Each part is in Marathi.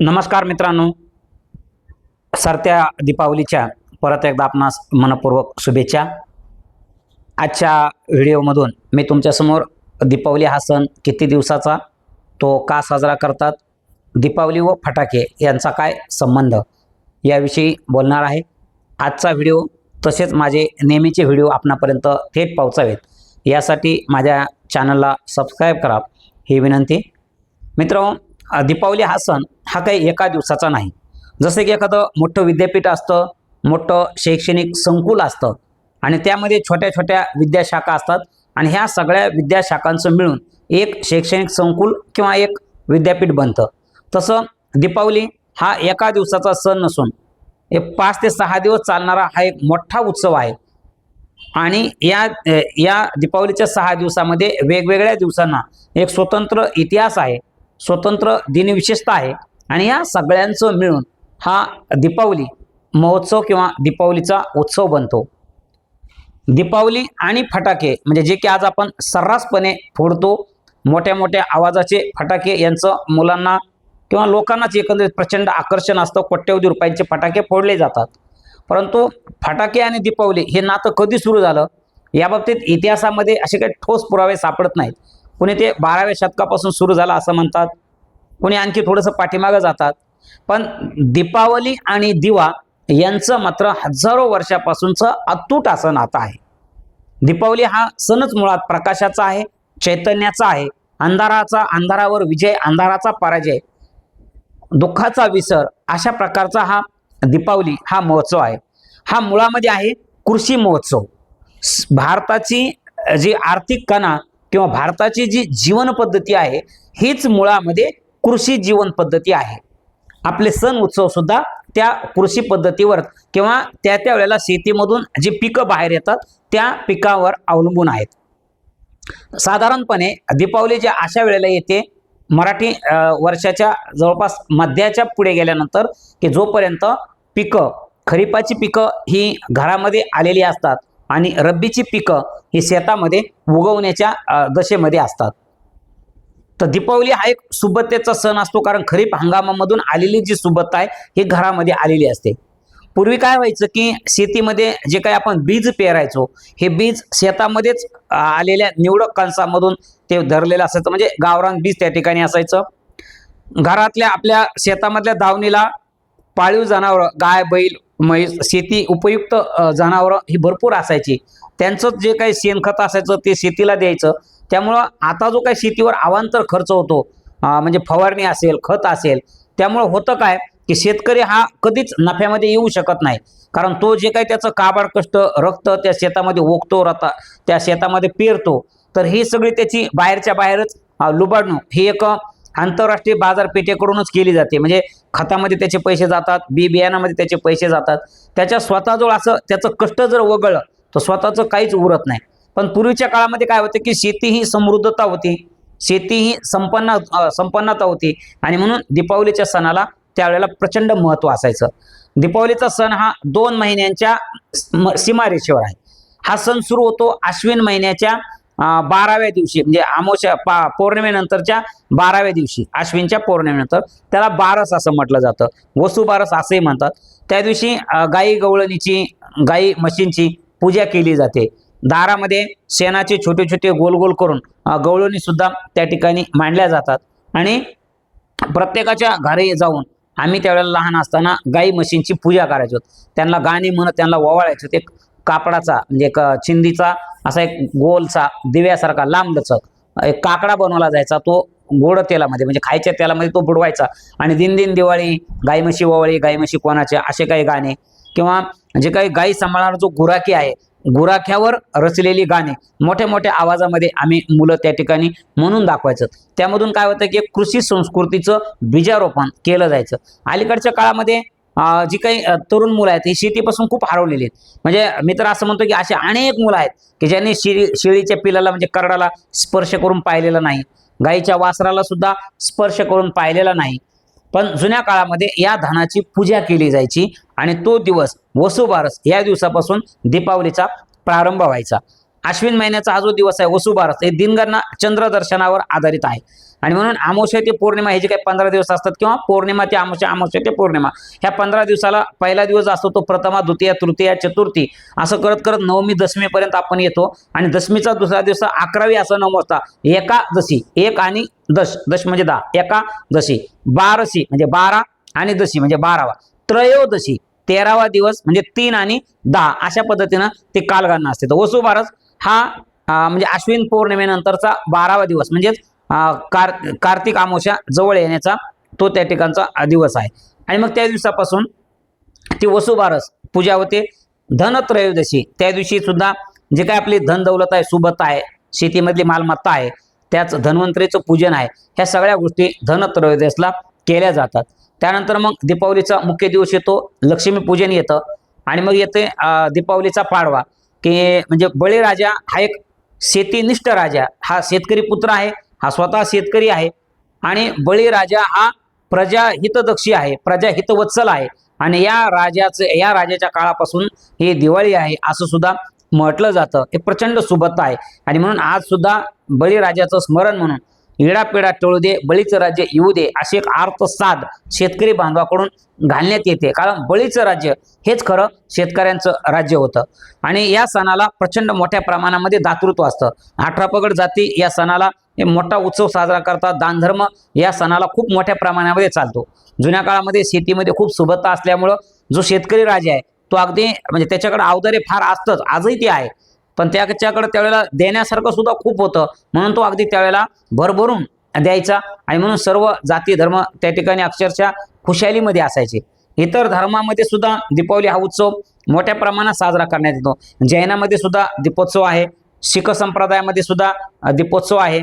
नमस्कार मित्रांनो. सरत्या दीपावलीच्या परत एकदा आपणास मनपूर्वक शुभेच्छा. आजच्या व्हिडिओमधून मी तुमच्यासमोर दीपावली हा सण किती दिवसाचा तो का साजरा करतात दीपावली व फटाके यांचा काय संबंध याविषयी बोलणार आहे. आजचा व्हिडिओ तसेच माझे नेहमीचे व्हिडिओ आपणापर्यंत थेट पोहोचावेत. यासाठी माझ्या चॅनलला सबस्क्राईब करा ही विनंती. मित्रांनो दीपावली हा सण हा काही एका दिवसाचा नाही. जसं की एखादं मोठं विद्यापीठ असतं मोठं शैक्षणिक संकुल असतं आणि त्यामध्ये छोट्या छोट्या विद्याशाखा असतात आणि ह्या सगळ्या विद्याशाखांचं मिळून एक शैक्षणिक संकुल किंवा एक विद्यापीठ बनतं. तसं दीपावली हा एका दिवसाचा सण नसून एक पाच ते सहा दिवस चालणारा हा एक मोठा उत्सव आहे. आणि या या दीपावलीच्या सहा दिवसामध्ये वेगवेगळ्या दिवसांना एक स्वतंत्र इतिहास आहे. स्वतंत्र दिनविशेषता आहे. आणि या सगळ्यांचं मिळून हा दीपावली महोत्सव किंवा दीपावलीचा उत्सव बनतो. दीपावली आणि फटाके म्हणजे जे की आज आपण सर्रासपणे फोडतो. मोठ्या मोठ्या आवाजाचे फटाके यांचं मुलांना किंवा लोकांनाच एकंदरीत प्रचंड आकर्षण असतं. कोट्यवधी रुपयांचे फटाके फोडले जातात. परंतु फटाके आणि दीपावली हे नातं कधी सुरू झालं? याबाबतीत इतिहासामध्ये असे काही ठोस पुरावे सापडत नाहीत. कुणी ते बाराव्या शतकापासून सुरू झालं असं म्हणतात. कुणी आणखी थोडंसं पाठीमागं जातात. पण दीपावली आणि दिवा यांचं मात्र हजारो वर्षापासूनचं अतूट असं नातं आहे. दीपावली हा सणच मुळात प्रकाशाचा आहे चैतन्याचा आहे. अंधाराचा अंधारावर विजय अंधाराचा पराजय दुःखाचा विसर अशा प्रकारचा हा दीपावली हा महोत्सव आहे. हा मुळामध्ये आहे कृषी महोत्सव. भारताची जी आर्थिक कणा किंवा भारताची जी जीवन पद्धती आहे हीच मुळामध्ये कृषी जीवन पद्धती आहे. आपले सण उत्सव सुद्धा त्या कृषी पद्धतीवर किंवा त्या त्या वेळेला शेतीमधून जी पिकं बाहेर येतात त्या पिकावर अवलंबून आहेत. साधारणपणे दीपावली जी अशा वेळेला येते मराठी वर्षाच्या जवळपास मध्याच्या पुढे गेल्यानंतर की जोपर्यंत पिकं खरीपाची पिकं ही घरामध्ये आलेली असतात आणि रब्बीची पिकं ही शेतामध्ये उगवण्याच्या दशेमध्ये असतात. तर दीपावली हा एक सुबत्तेचा सण असतो कारण खरीप हंगामामधून आलेली जी सुबत्ता आहे ही घरामध्ये आलेली असते. पूर्वी काय व्हायचं की शेतीमध्ये जे काही आपण बीज पेरायचो हे बीज शेतामध्येच आलेल्या निवडक कणसामधून ते धरलेलं असायचं. म्हणजे गावरान बीज त्या ठिकाणी असायचं. घरातल्या आपल्या शेतामधल्या दावणीला पाळीव जनावरं गाय बैल म्हैस शेती उपयुक्त जनावरं ही भरपूर असायची. त्यांचं जे काही शेणखत असायचं ते शेतीला द्यायचं. त्यामुळं आता जो काही शेतीवर अवांतर खर्च होतो म्हणजे फवारणी असेल खत असेल त्यामुळं होतं काय की शेतकरी हा कधीच नफ्यामध्ये येऊ शकत नाही. कारण तो जे काही त्याचं काबाड कष्ट रक्त त्या शेतामध्ये ओकतो रता त्या शेतामध्ये पेरतो तर ही सगळी त्याची बाहेरच्या बाहेरच लुबाडणूक. ही एक आंतरराष्ट्रीय बाजारपेठेकडूनच केली जाते. म्हणजे खतामध्ये त्याचे पैसे जातात बी बियाणामध्ये त्याचे पैसे जातात. त्याच्या स्वतःजवळ असं त्याचं कष्ट जर वगळलं तर स्वतःचं काहीच उरत नाही. पण पूर्वीच्या काळामध्ये काय होतं की शेती ही समृद्धता होती. शेती ही संपन्न संपन्नता होती. आणि म्हणून दीपावलीच्या सणाला त्यावेळेला प्रचंड महत्त्व असायचं. दीपावलीचा सण हा दोन महिन्यांच्या म- सीमारेषेवर आहे. हा सण सुरू होतो अश्विन महिन्याच्या बाराव्या दिवशी म्हणजे अमावस्या पा पौर्णिमेनंतरच्या बाराव्या दिवशी अश्विनच्या पौर्णिमेनंतर त्याला बारस असं म्हटलं जातं. वसुबारस असंही म्हणतात. त्या दिवशी गाई गवळणीची गाई म्हशींची पूजा केली जाते. दारामध्ये शेणाचे छोटे छोटे गोल गोल करून गवळणीसुद्धा गवळणी सुद्धा त्या ठिकाणी मांडल्या जातात. आणि प्रत्येकाच्या घरी जाऊन आम्ही त्यावेळेला लहान असताना गाई म्हशींची पूजा करायचो. त्यांना गाणी म्हणत त्यांना ओवाळायचो ते कापडाचा म्हणजे एक चिंदीचा असा एक गोलचा दिव्यासारखा लांबलचक एक काकडा बनवला जायचा तो गोड तेलामध्ये म्हणजे खायच्या तेलामध्ये तो बुडवायचा. आणि दिन दिन दिवाळी गाई म्हशी ओवळी गाई म्हशी कोणाचे असे काही गाणे किंवा जे काही गाई सांभाळणारा जो गुराखी आहे गुराख्यावर रचलेली गाणे मोठ्या मोठ्या आवाजामध्ये आम्ही मुलं त्या ठिकाणी म्हणून दाखवायचं. त्यामधून काय होतं की एक कृषी संस्कृतीचं बीजारोपण केलं जायचं. अलीकडच्या काळामध्ये जी काही तरुण मुलं आहेत ही शेतीपासून खूप हरवलेली आहेत. म्हणजे मी तर असं म्हणतो की असे अनेक मुलं आहेत की ज्यांनी शिळी शेळीच्या पिलाला म्हणजे करडाला स्पर्श करून पाहिलेला नाही. गाईच्या वासराला सुद्धा स्पर्श करून पाहिलेला नाही. पण जुन्या काळामध्ये या धनाची पूजा केली जायची आणि तो दिवस वसुबारस या दिवसापासून दीपावलीचा प्रारंभ व्हायचा. अश्विन महिन्याचा हा जो दिवस आहे वसुबारस हे दिनगणना चंद्र दर्शनावर आधारित आहे. आणि म्हणून अमावस्या ते पौर्णिमा हे जे काही पंधरा दिवस असतात किंवा पौर्णिमा ते अमावस्या अमावस्या ते पौर्णिमा ह्या पंधरा दिवसाला पहिला दिवस असतो तो प्रथमा द्वितीय तृतीया चतुर्थी असं करत करत नवमी दशमीपर्यंत आपण येतो. आणि दशमीचा दुसरा दिवस अकरावी असं नऊ वाजता एकादशी एक आणि दश दश म्हणजे दहा एकादशी बारशी म्हणजे बारा आणि दशी म्हणजे बारावा त्रयोदशी तेरावा दिवस म्हणजे तीन आणि दहा अशा पद्धतीनं ते कालगणना असते. तर वसुबारस हा म्हणजे अश्विन पौर्णिमेनंतरचा बारावा दिवस म्हणजेच कार कार्तिक अमावस्या जवळ येण्याचा तो त्या ठिकाणचा दिवस आहे. आणि मग त्या दिवसापासून ती वसुबारस पूजा होते. धनत्रयोदशी त्या दिवशी सुद्धा जे काय आपली धन दौलत आहे सुबत आहे शेतीमधली मालमत्ता आहे त्याच धन्वंतरीचं पूजन आहे ह्या सगळ्या गोष्टी धनत्रयोदशीला केल्या जातात. त्यानंतर मग दीपावलीचा मुख्य दिवस येतो लक्ष्मीपूजन येतं. आणि मग येते दीपावलीचा पाडवा. की म्हणजे बळीराजा हा एक शेतीनिष्ठ राजा. हा शेतकरी पुत्र आहे हा स्वतः शेतकरी आहे आणि बळीराजा हा प्रजाहितदक्षी आहे प्रजाहितवत्सल आहे आणि या राजाचं या राजाच्या काळापासून ही दिवाळी आहे असं सुद्धा म्हटलं जातं. हे प्रचंड सुबत्ता आहे आणि म्हणून आज सुद्धा बळीराजाचं स्मरण म्हणून इडापिडा टळू दे बळीचं राज्य येऊ दे अशी एक आर्तसाद शेतकरी बांधवाकडून घालण्यात येते. कारण बळीचं राज्य हेच खरं शेतकऱ्यांचं राज्य होतं. आणि या सणाला प्रचंड मोठ्या प्रमाणामध्ये दातृत्व असतं. अठरा पगड जाती या सणाला मोठा उत्सव साजरा करतात. दानधर्म या सणाला खूप मोठ्या प्रमाणामध्ये चालतो. जुन्या काळामध्ये शेतीमध्ये खूप सुबत्ता असल्यामुळं जो शेतकरी राजा आहे तो अगदी म्हणजे त्याच्याकडे अवदारे फार असतंच. आजही ते आहे. पण त्याच्याकडे त्यावेळेला देण्यासारखं सुद्धा खूप होतं. म्हणून तो अगदी त्यावेळेला भरभरून द्यायचा. आणि म्हणून सर्व जाती धर्म त्या ठिकाणी अक्षरशः खुशालीमध्ये असायचे. इतर धर्मामध्ये सुद्धा दीपावली हा उत्सव मोठ्या प्रमाणात साजरा करण्यात येतो. जैनामध्ये सुद्धा दीपोत्सव आहे. शीख संप्रदायामध्ये सुद्धा दीपोत्सव आहे.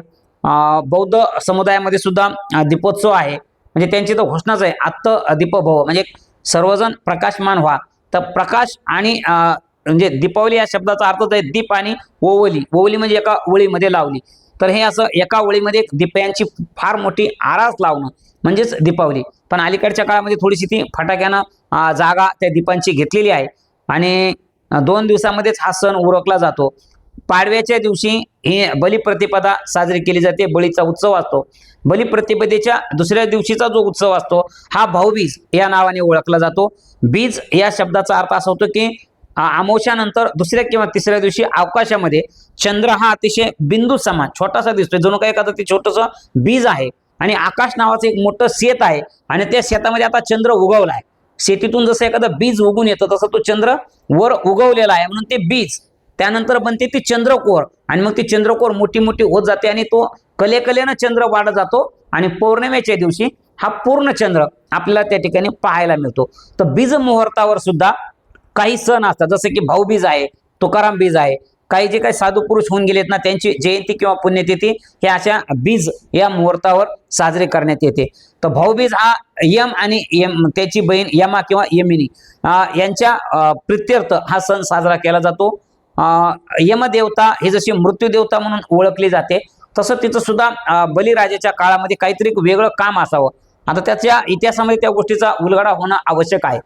बौद्ध समुदायामध्ये सुद्धा दीपोत्सव आहे. म्हणजे त्यांची तर घोषणाच आहे. आत्त दीपभव. म्हणजे सर्वजण प्रकाशमान व्हा. तर प्रकाश आणि म्हणजे दीपावली या शब्दाचा अर्थच आहे दीप आणि ओवली. ओवली म्हणजे एका ओळीमध्ये लावली. तर हे असं एका ओळीमध्ये एक दीपयांची फार मोठी आरास लावणं म्हणजेच दीपावली. पण अलीकडच्या काळामध्ये थोडीशी ती फटाक्यानं जागा त्या दीपांची घेतलेली आहे. आणि दोन दिवसामध्येच हा सण उरकला जातो. पाडव्याच्या दिवशी ही बलिप्रतिपदा साजरी केली जाते बळीचा उत्सव असतो. बलिप्रतिपदेच्या दुसऱ्या दिवशीचा जो उत्सव असतो हा भाऊबीज या नावाने ओळखला जातो. बीज या शब्दाचा अर्थ असा होतो की आमोशानंतर दुसऱ्या किंवा तिसऱ्या दिवशी अवकाशामध्ये चंद्र हा अतिशय बिंदू समान छोटासा दिसतोय. जणू काही एखादं ते छोटंसं बीज आहे आणि आकाश नावाचं एक मोठं शेत आहे आणि त्या शेतामध्ये आता चंद्र उगवला आहे. शेतीतून जसं एखादं बीज उगून येतं तसं तो चंद्र वर उगवलेला आहे. म्हणून ते बीज त्यानंतर बनते ती चंद्रकोर आणि मग ती चंद्रकोर मोठी मोठी होत जाते आणि तो कलेकलेनं चंद्र वाढत जातो आणि पौर्णिमेच्या दिवशी हा पूर्ण चंद्र आपल्याला त्या ठिकाणी पाहायला मिळतो. तर बीज मुहूर्तावर सुद्धा काही सण असतात जसं की भाऊबीज आहे तुकाराम बीज आहे काही जे काही साधू पुरुष होऊन गेलेत ना त्यांची जयंती किंवा पुण्यतिथी हे अशा बीज या मुहूर्तावर साजरे करण्यात येते. तर भाऊबीज हा यम आणि यम त्याची बहीण यमा किंवा यमिनी यांच्या प्रित्यर्थ हा सण साजरा केला जातो. यमदेवता ही जशी मृत्यूदेवता म्हणून ओळखली जाते तसं तिचं सुद्धा बलिराजाच्या काळामध्ये काहीतरी वेगळं काम असावं. आता त्याच्या इतिहासामध्ये त्या गोष्टीचा उलगडा होणं आवश्यक आहे.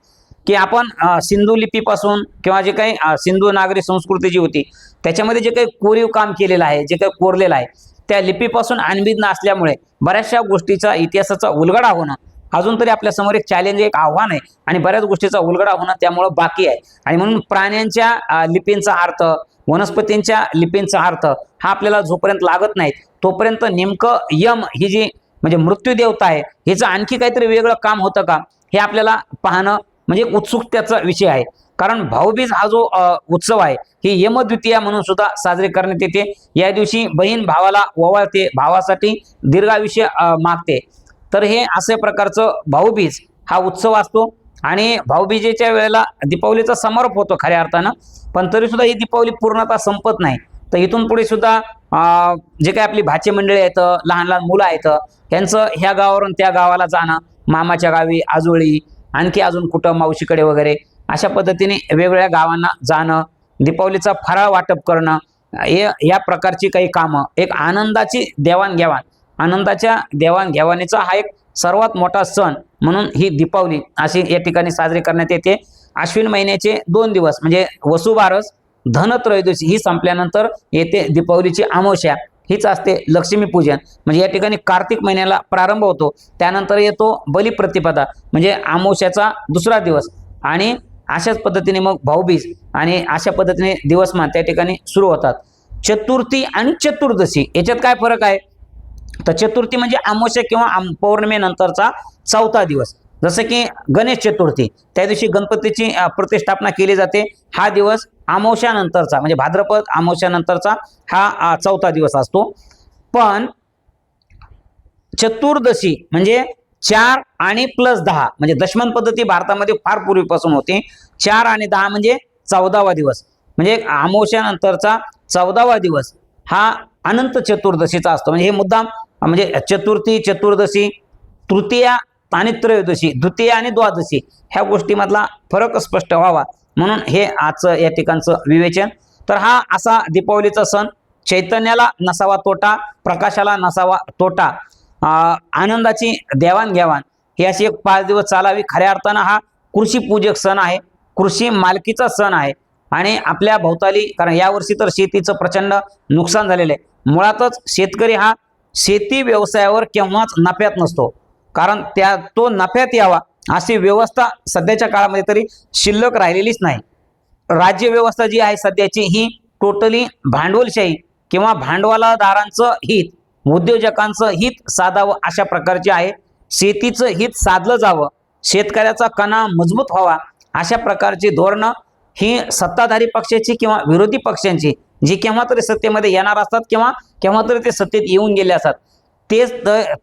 की आपण सिंधू लिपीपासून किंवा जे काही सिंधू नागरी संस्कृती जी होती त्याच्यामध्ये जे काही कोरीव काम केलेलं आहे जे काही कोरलेलं आहे त्या लिपीपासून अनभिज्ञ असल्यामुळे बऱ्याचशा गोष्टीचा इतिहासाचा उलगडा होणं अजून तरी आपल्यासमोर एक चॅलेंज एक आव्हान आहे आणि बऱ्याच गोष्टीचा उलगडा होणं त्यामुळं बाकी आहे. आणि म्हणून प्राण्यांच्या लिपींचा अर्थ वनस्पतींच्या लिपींचा अर्थ हा आपल्याला जोपर्यंत लागत नाही तोपर्यंत नेमकं यम ही जी म्हणजे मृत्यूदेवता आहे हिचं आणखी काहीतरी वेगळं काम होतं का हे आपल्याला पाहणं म्हणजे एक उत्सुकतेचा विषय आहे. कारण भाऊबीज हा जो उत्सव आहे ही यमद्वितीया म्हणून सुद्धा साजरी करण्यात येते. या दिवशी बहीण भावाला ओवाळते भावासाठी दीर्घायुष्य मागते. तर हे असे प्रकारचं भाऊबीज हा उत्सव असतो. आणि भाऊबीजेच्या वेळेला दीपावलीचा समारोप होतो खऱ्या अर्थानं. पण तरी सुद्धा ही दीपावली पूर्णतः संपत नाही. तर इथून पुढे सुद्धा जे काही आपली भाचे मंडळी आहेत लहान लहान मुलं आहेत त्यांचं ह्या गावावरून त्या गावाला जाणं मामाच्या गावी आजोळी आणखी अजून कुठं मावशीकडे वगैरे? अशा पद्धतीने वेगवेगळ्या गावांना जाणं दीपावलीचा फराळ वाटप करणं हे या प्रकारची काही कामं. एक आनंदाची देवाणघेवाण. आनंदाच्या देवाणघेवाणीचा हा एक सर्वात मोठा सण म्हणून ही दीपावली अशी या ठिकाणी साजरी करण्यात येते. अश्विन महिन्याचे दोन दिवस म्हणजे वसुबारस धनत्रयोदशी ही संपल्यानंतर येते दीपावलीची अमावस्या हीच असते लक्ष्मीपूजन म्हणजे या ठिकाणी कार्तिक महिन्याला प्रारंभ होतो. त्यानंतर येतो बलिप्रतिपदा म्हणजे अमावस्याचा दुसरा दिवस. आणि अशाच पद्धतीने मग भाऊबीज आणि अशा पद्धतीने दिवसमान त्या ठिकाणी सुरू होतात. चतुर्थी आणि चतुर्दशी याच्यात काय फरक आहे? तर चतुर्थी म्हणजे अमावस्या किंवा आम पौर्णिमेनंतरचा चौथा दिवस. जसं की गणेश चतुर्थी त्या दिवशी गणपतीची प्रतिष्ठापना केली जाते. हा दिवस आमावश्यानंतरचा म्हणजे भाद्रपद आमावश्यानंतरचा हा चौथा दिवस असतो. पण चतुर्दशी म्हणजे चार आणि प्लस दहा म्हणजे दशमन पद्धती भारतामध्ये फार पूर्वीपासून होती. चार आणि दहा म्हणजे चौदावा दिवस. म्हणजे आमावश्यानंतरचा चौदावा दिवस हा अनंत चतुर्दशीचा असतो. म्हणजे हे मुद्दाम म्हणजे चतुर्थी चतुर्दशी तृतीया आणि त्रयोदशी द्वितीय आणि द्वादशी ह्या गोष्टीमधला फरक स्पष्ट व्हावा. म्हणून हे आजचं या ठिकाणचं विवेचन. तर हा असा दीपावलीचा सण चैतन्याला नसावा तोटा प्रकाशाला नसावा तोटा आनंदाची देवाणघेवाण ही अशी एक पाच दिवस चालावी. खऱ्या अर्थानं हा कृषी पूजक सण आहे कृषी मालकीचा सण आहे. आणि आपल्या भोवताली कारण यावर्षी तर शेतीचं प्रचंड नुकसान झालेलं आहे. मुळातच शेतकरी हा शेती व्यवसायावर केव्हाच नफ्यात नसतो. कारण त्या तो नफ्यात यावा अशी व्यवस्था सध्याच्या काळामध्ये तरी शिल्लक राहिलेलीच नाही. राज्य व्यवस्था जी आहे सध्याची ही टोटली भांडवलशाही किंवा भांडवलदारांचं हित उद्योजकांचं हित साधावं अशा प्रकारचे आहे. शेतीचं हित साधलं जावं शेतकऱ्याचा कणा मजबूत व्हावा अशा प्रकारची धोरणं ही सत्ताधारी पक्षाची किंवा विरोधी पक्षांची जी केव्हा तरी सत्तेमध्ये येणार असतात किंवा केव्हा तरी ते सत्तेत येऊन गेले असतात. तेच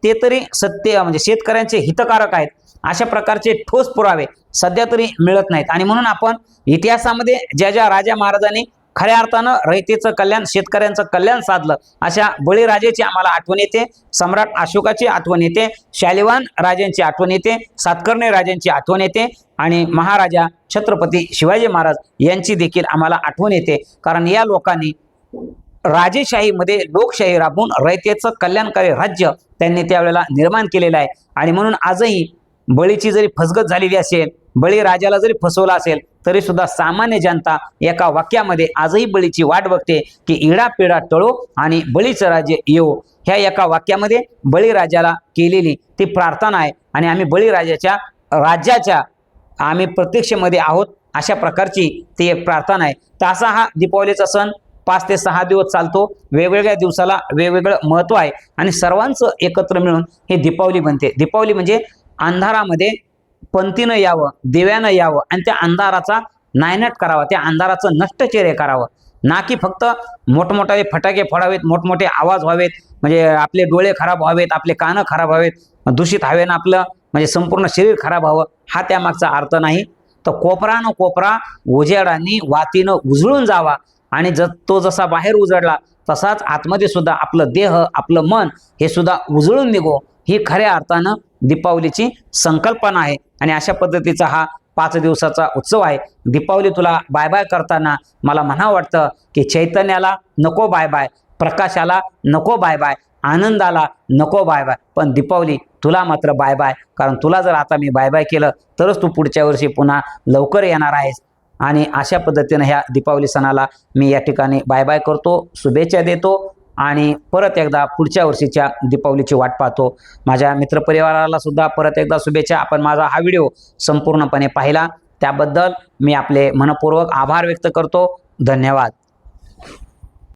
ते तरी सत्य म्हणजे शेतकऱ्यांचे हितकारक आहेत. अशा प्रकारचे ठोस पुरावे सध्या तरी मिळत नाहीत. आणि म्हणून आपण इतिहासामध्ये ज्या ज्या राजा महाराजांनी खऱ्या अर्थानं रयतेचं कल्याण शेतकऱ्यांचं कल्याण साधलं अशा बळीराजेची आम्हाला आठवण येते. सम्राट अशोकाची आठवण येते. शालिवान राजांची आठवण येते. सातकर्णी राजांची आठवण येते. आणि महाराजा छत्रपती शिवाजी महाराज यांची देखील आम्हाला आठवण येते. कारण या लोकांनी राजेशाहीमध्ये लोकशाही राबवून रयतेचं कल्याणकारी राज्य त्यांनी त्यावेळेला निर्माण केलेलं आहे. आणि म्हणून आजही बळीची जरी फसगत झालेली असेल बळी राजाला जरी फसवला असेल तरी सुद्धा सामान्य जनता एका वाक्यामध्ये आजही बळीची वाट बघते की इडा पिडा टळो आणि बळीचं राज्य येऊ ह्या एका वाक्यामध्ये बळीराजाला केलेली ती प्रार्थना आहे. आणि आम्ही बळीराजाच्या राज्याच्या आम्ही प्रत्यक्षमध्ये आहोत अशा प्रकारची ती एक प्रार्थना आहे. तर असा हा दीपावलीचा सण पाच ते सहा दिवस चालतो. वेगवेगळ्या दिवसाला वेगवेगळं महत्त्व आहे. आणि सर्वांचं एकत्र मिळून हे दीपावली बनते. दीपावली म्हणजे अंधारामध्ये पंथीनं यावं दिव्यानं यावं आणि त्या अंधाराचा नायनाट करावा त्या अंधाराचं नष्टचर्य करावं. ना की फक्त मोठमोठाले फटाके फोडावेत मोठमोठे आवाज व्हावेत म्हणजे आपले डोळे खराब व्हावेत आपले कानं खराब व्हावेत दूषित हवेनं आपलं म्हणजे संपूर्ण शरीर खराब व्हावं हा त्यामागचा अर्थ नाही. तर कोपरानं कोपरा उजेडांनी वातीनं उजळून जावा. आणि ज तो जसा बाहेर उजळला तसाच आतमध्ये सुद्धा आपलं देह आपलं मन हे सुद्धा उजळून निघो. ही खऱ्या अर्थानं दीपावलीची संकल्पना आहे. आणि अशा पद्धतीचा हा पाच दिवसाचा उत्सव आहे. दीपावली तुला बाय बाय करताना मला म्हणा वाटतं की चैतन्याला नको बाय बाय प्रकाशाला नको बाय बाय आनंदाला नको बाय बाय. पण दीपावली तुला मात्र बाय बाय. कारण तुला जर आता मी बाय बाय केलं तरच तू पुढच्या वर्षी पुन्हा लवकर येणार आहेस. आणि अशा पद्धतीनं ह्या दीपावली सणाला मी या ठिकाणी बाय बाय करतो शुभेच्छा देतो आणि परत एकदा पुढच्या वर्षीच्या दीपावलीची वाट पाहतो. माझ्या मित्रपरिवाराला सुद्धा परत एकदा शुभेच्छा. आपण माझा हा व्हिडिओ संपूर्णपणे पाहिला. त्याबद्दल मी आपले मनपूर्वक आभार व्यक्त करतो. धन्यवाद.